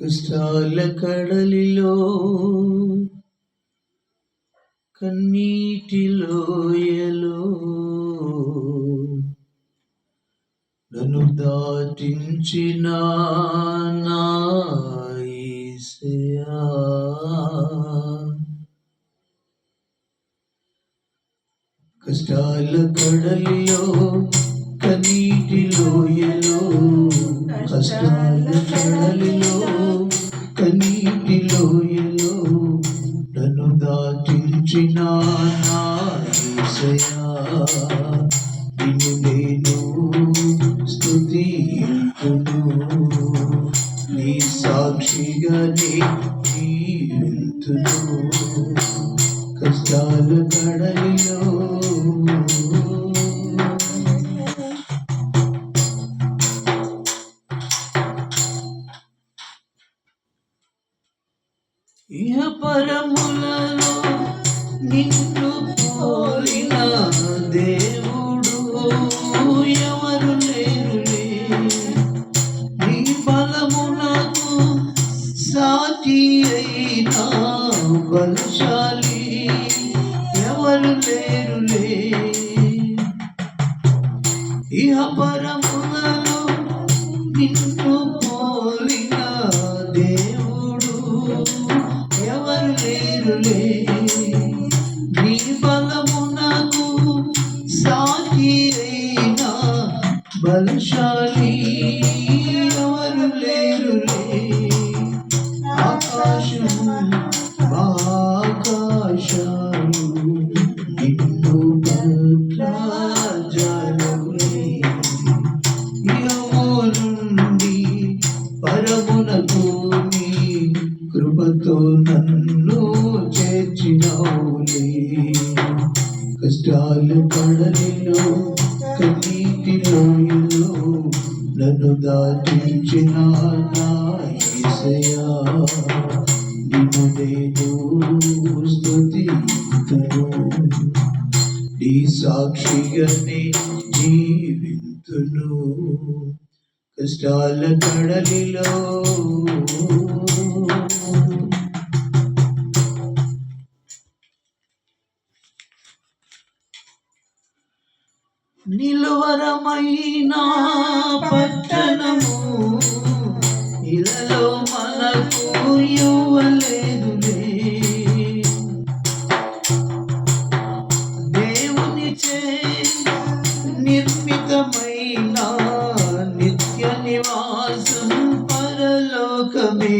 కష్టాల కడలిలో కన్నీటి లోయలో నన్ను దాటించిన నా కష్టాల కడలిలో కనీటి లోయలో కష్టాల కడలిలో దాటించిన నిన్ను నేను స్తుతింతును. నీ సాక్షిగానే జీవింతును. కష్టాల కడలిలో ఇహ పరములలో నిన్ను పోలిన దేవుడు ఎవరు లేరులే నీ బలమునకు సాటి అయినా బలశాలి ఎవరు లేరులే ఇహ పరములలో నిన్ను పోలి బలశాలి ఎవరు లేరులే ఆకాశం ఆకాశాలు నిన్ను పట్ల జలములే ఇహము నుండి పరమునకు నీ కృపతో నన్ను చేర్చినవులే కష్టాలు పడలిలో కన్నీటి లోయలో నన్ను దాటించిన నా యేసయ్యా నిన్ను నేను స్తుతింతును నీ సాక్షిగానే జీవింతును. కష్టాల కడలిలో నిలువరమైన ലോകമേ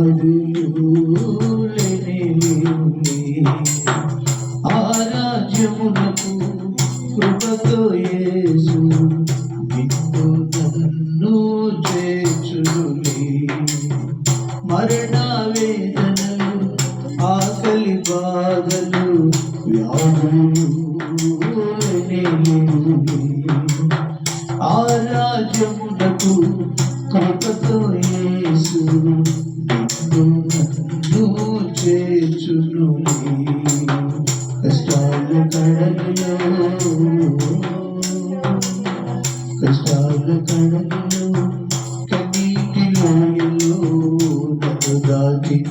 వ్యాధులు ఆ రాజ్యమునకు కృపతో యేసు నిన్ను నన్ను మరణ వేదనలు ఆకలి బాధలు వ్యాధులు లేనివి.